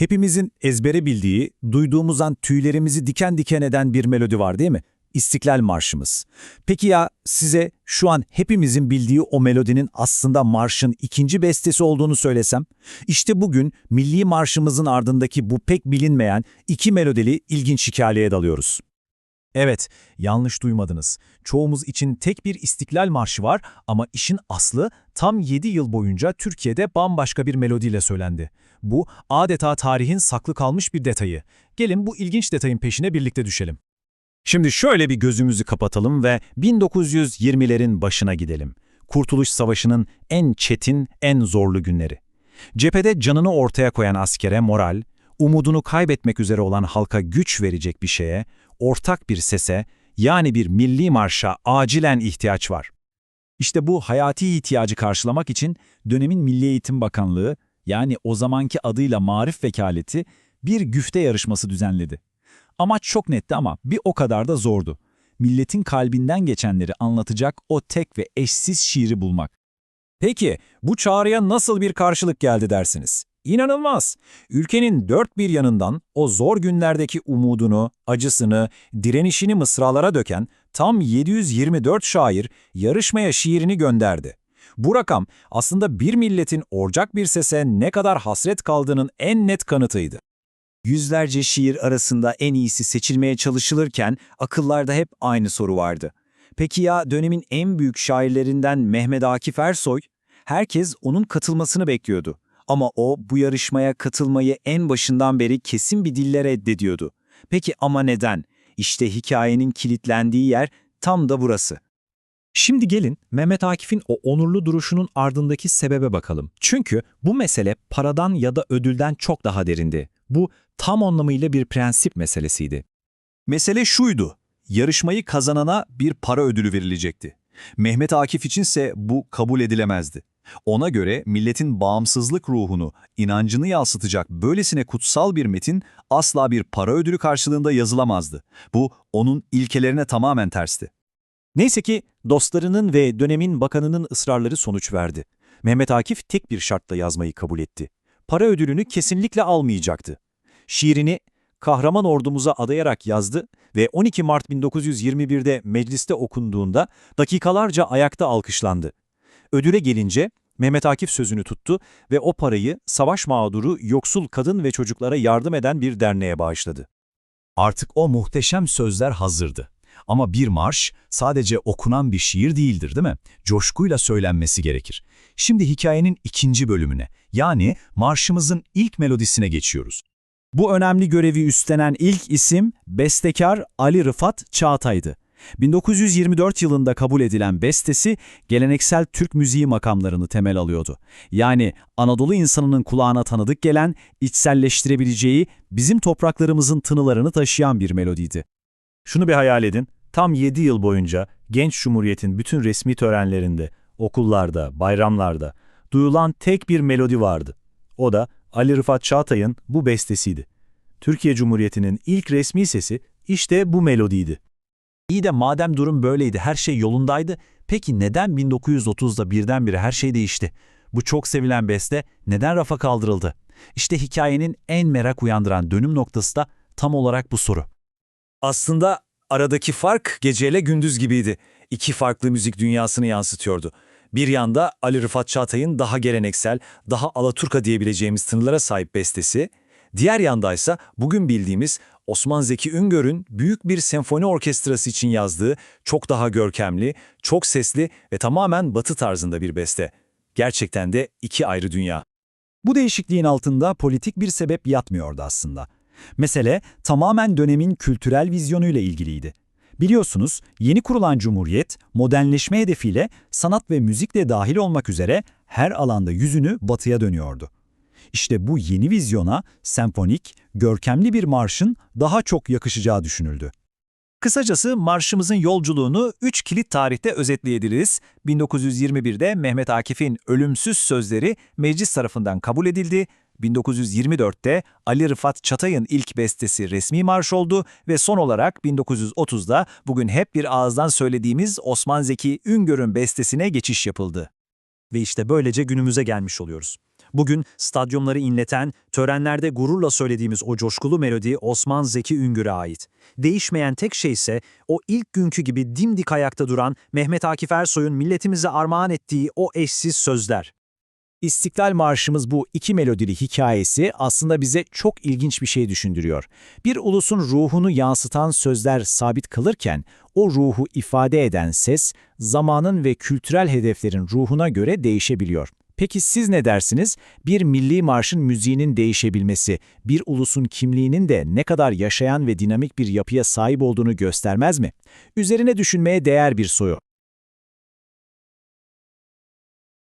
Hepimizin ezbere bildiği, duyduğumuz an tüylerimizi diken diken eden bir melodi var değil mi? İstiklal Marşımız. Peki ya size şu an hepimizin bildiği o melodinin aslında marşın ikinci bestesi olduğunu söylesem? İşte bugün Milli Marşımızın ardındaki bu pek bilinmeyen iki melodili ilginç hikayeye dalıyoruz. Evet, yanlış duymadınız. Çoğumuz için tek bir İstiklal Marşı var ama işin aslı tam 7 yıl boyunca Türkiye'de bambaşka bir melodiyle söylendi. Bu adeta tarihin saklı kalmış bir detayı. Gelin bu ilginç detayın peşine birlikte düşelim. Şimdi şöyle bir gözümüzü kapatalım ve 1920'lerin başına gidelim. Kurtuluş Savaşı'nın en çetin, en zorlu günleri. Cephede canını ortaya koyan askere moral, umudunu kaybetmek üzere olan halka güç verecek bir şeye, ortak bir sese, yani bir milli marşa acilen ihtiyaç var. İşte bu hayati ihtiyacı karşılamak için dönemin Milli Eğitim Bakanlığı, yani o zamanki adıyla Marif Vekaleti, bir güfte yarışması düzenledi. Amaç çok netti ama bir o kadar da zordu. Milletin kalbinden geçenleri anlatacak o tek ve eşsiz şiiri bulmak. Peki, bu çağrıya nasıl bir karşılık geldi dersiniz? İnanılmaz! Ülkenin dört bir yanından o zor günlerdeki umudunu, acısını, direnişini mısralara döken tam 724 şair yarışmaya şiirini gönderdi. Bu rakam aslında bir milletin orcak bir sese ne kadar hasret kaldığının en net kanıtıydı. Yüzlerce şiir arasında en iyisi seçilmeye çalışılırken akıllarda hep aynı soru vardı. Peki ya dönemin en büyük şairlerinden Mehmet Akif Ersoy? Herkes onun katılmasını bekliyordu. Ama o bu yarışmaya katılmayı en başından beri kesin bir dille reddediyordu. Peki ama neden? İşte hikayenin kilitlendiği yer tam da burası. Şimdi gelin Mehmet Akif'in o onurlu duruşunun ardındaki sebebe bakalım. Çünkü bu mesele paradan ya da ödülden çok daha derindi. Bu tam anlamıyla bir prensip meselesiydi. Mesele şuydu, yarışmayı kazanana bir para ödülü verilecekti. Mehmet Akif içinse bu kabul edilemezdi. Ona göre milletin bağımsızlık ruhunu, inancını yansıtacak böylesine kutsal bir metin asla bir para ödülü karşılığında yazılamazdı. Bu onun ilkelerine tamamen tersti. Neyse ki dostlarının ve dönemin bakanının ısrarları sonuç verdi. Mehmet Akif tek bir şartla yazmayı kabul etti. Para ödülünü kesinlikle almayacaktı. Şiirini kahraman ordumuza adayarak yazdı ve 12 Mart 1921'de mecliste okunduğunda dakikalarca ayakta alkışlandı. Ödüle gelince Mehmet Akif sözünü tuttu ve o parayı savaş mağduru yoksul kadın ve çocuklara yardım eden bir derneğe bağışladı. Artık o muhteşem sözler hazırdı. Ama bir marş sadece okunan bir şiir değildir değil mi? Coşkuyla söylenmesi gerekir. Şimdi hikayenin ikinci bölümüne, yani marşımızın ilk melodisine geçiyoruz. Bu önemli görevi üstlenen ilk isim bestekar Ali Rıfat Çağatay'dı. 1924 yılında kabul edilen bestesi geleneksel Türk müziği makamlarını temel alıyordu. Yani Anadolu insanının kulağına tanıdık gelen, içselleştirebileceği, bizim topraklarımızın tınılarını taşıyan bir melodiydi. Şunu bir hayal edin, tam 7 yıl boyunca Genç Cumhuriyet'in bütün resmi törenlerinde, okullarda, bayramlarda duyulan tek bir melodi vardı. O da Ali Rıfat Çağatay'ın bu bestesiydi. Türkiye Cumhuriyeti'nin ilk resmi sesi işte bu melodiydi. İyi de madem durum böyleydi, her şey yolundaydı, peki neden 1930'da birdenbire her şey değişti? Bu çok sevilen beste neden rafa kaldırıldı? İşte hikayenin en merak uyandıran dönüm noktası da tam olarak bu soru. Aslında aradaki fark geceyle gündüz gibiydi. İki farklı müzik dünyasını yansıtıyordu. Bir yanda Ali Rıfat Çağatay'ın daha geleneksel, daha Alaturka diyebileceğimiz tınılara sahip bestesi, diğer yandaysa bugün bildiğimiz Osman Zeki Üngör'ün büyük bir senfoni orkestrası için yazdığı çok daha görkemli, çok sesli ve tamamen batı tarzında bir beste. Gerçekten de iki ayrı dünya. Bu değişikliğin altında politik bir sebep yatmıyordu aslında. Mesele tamamen dönemin kültürel vizyonuyla ilgiliydi. Biliyorsunuz yeni kurulan Cumhuriyet modernleşme hedefiyle sanat ve müzik de dahil olmak üzere her alanda yüzünü batıya dönüyordu. İşte bu yeni vizyona senfonik, görkemli bir marşın daha çok yakışacağı düşünüldü. Kısacası marşımızın yolculuğunu üç kilit tarihte özetleyebiliriz. 1921'de Mehmet Akif'in ölümsüz sözleri meclis tarafından kabul edildi. 1924'te Ali Rıfat Çatay'ın ilk bestesi resmi marş oldu ve son olarak 1930'da bugün hep bir ağızdan söylediğimiz Osman Zeki Üngör'ün bestesine geçiş yapıldı. Ve işte böylece günümüze gelmiş oluyoruz. Bugün stadyumları inleten, törenlerde gururla söylediğimiz o coşkulu melodi Osman Zeki Üngür'e ait. Değişmeyen tek şey ise o ilk günkü gibi dimdik ayakta duran Mehmet Akif Ersoy'un milletimize armağan ettiği o eşsiz sözler. İstiklal Marşımız bu iki melodili hikayesi aslında bize çok ilginç bir şey düşündürüyor. Bir ulusun ruhunu yansıtan sözler sabit kalırken, o ruhu ifade eden ses, zamanın ve kültürel hedeflerin ruhuna göre değişebiliyor. Peki siz ne dersiniz? Bir milli marşın müziğinin değişebilmesi, bir ulusun kimliğinin de ne kadar yaşayan ve dinamik bir yapıya sahip olduğunu göstermez mi? Üzerine düşünmeye değer bir soru.